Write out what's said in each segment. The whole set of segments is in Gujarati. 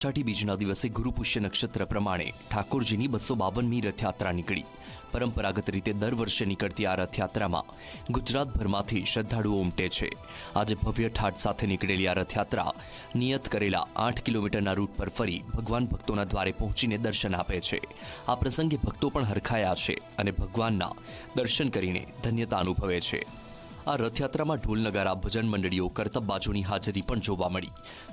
છઠ્ઠી બીજના દિવસે ગુરુપુષ્ય નક્ષત્ર પ્રમાણે ઠાકોરજીની બસો બાવનમી રથયાત્રા નીકળી. પરંપરાગત રીતે દર વર્ષે નીકળતી આ રથયાત્રામાં ગુજરાતભરમાંથી શ્રદ્ધાળુઓ ઉમટે છે. આજે ભવ્ય ઠાઠ સાથે નીકળેલી આ રથયાત્રા નિયત કરેલા આઠ કિલોમીટરના રૂટ પર ફરી ભગવાન ભક્તોના દ્વારે પહોંચીને દર્શન આપે છે. આ પ્રસંગે ભક્તો પણ હરખાયા છે અને ભગવાનના દર્શન કરીને ધન્યતા અનુભવે છે. આ રથયાત્રામાં ઢોલ નગારા ભજન મંડળીઓ, કરતબબાજોની હાજરી પણ જોવા મળી.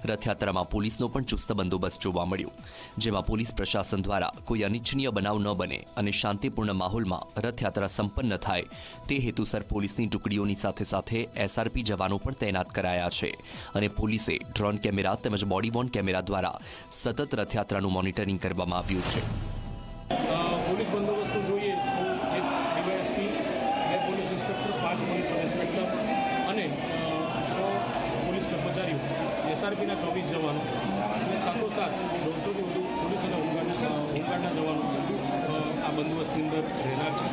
રથયાત્રામાં પોલીસનો પણ ચુસ્ત બંદોબસ્ત જોવા મળ્યો. જેમાં પોલીસ પ્રશાસન દ્વારા કોઈ અનિચ્છનીય બનાવ ન બને અને શાંતિપૂર્ણ માહોલમાં રથયાત્રા સંપન્ન થાય, તે હેતુસર પોલીસની ટુકડીઓની સાથે સાથે એસઆરપી જવાનો પણ તૈનાત કરાયા છે. અને પોલીસે ડ્રોન કેમેરા તેમજ બોડી વોર્ન કેમેરા દ્વારા સતત રથયાત્રાનું મોનિટરિંગ કરવામાં આવ્યું છે. પોલીસ બંદોબસ્ત પોલીસ ઇન્સ્પેક્ટર અને સો પોલીસ કર્મચારીઓ એસઆરપીના ચોવીસ જવાનો અને સાથોસાથ દોઢસોથી વધુ પોલીસ અને હોમગાર્ડના હોમગાર્ડના જવાનો આ બંદોબસ્તની અંદર રહેનાર છે.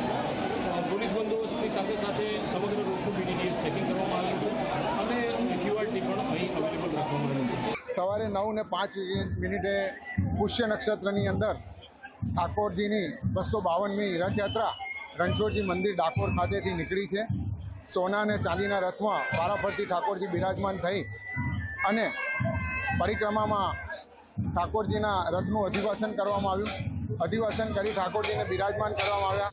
પોલીસ બંદોબસ્તની સાથે સાથે સમગ્ર રોડનું બીડીડીએસ ચેકિંગ કરવામાં આવ્યું છે અને ક્યુઆરટી પણ અહીં અવેલેબલ રાખવામાં આવ્યું છે. સવારે નવ ને પાંચ મિનિટે પુષ્ય નક્ષત્રની અંદર ઠાકોરજીની બસો બાવનમી રથયાત્રા રણછોડજી મંદિર ડાકોર ખાતેથી નીકળી છે. સોના અને ચાંદીના રથમાં વારાફરતી ઠાકોરજી બિરાજમાન થઈ અને પરિક્રમામાં ઠાકોરજીના રથનું અધિવાસન કરવામાં આવ્યું. અધિવાસન કરી ઠાકોરજીને બિરાજમાન કરવામાં આવ્યા.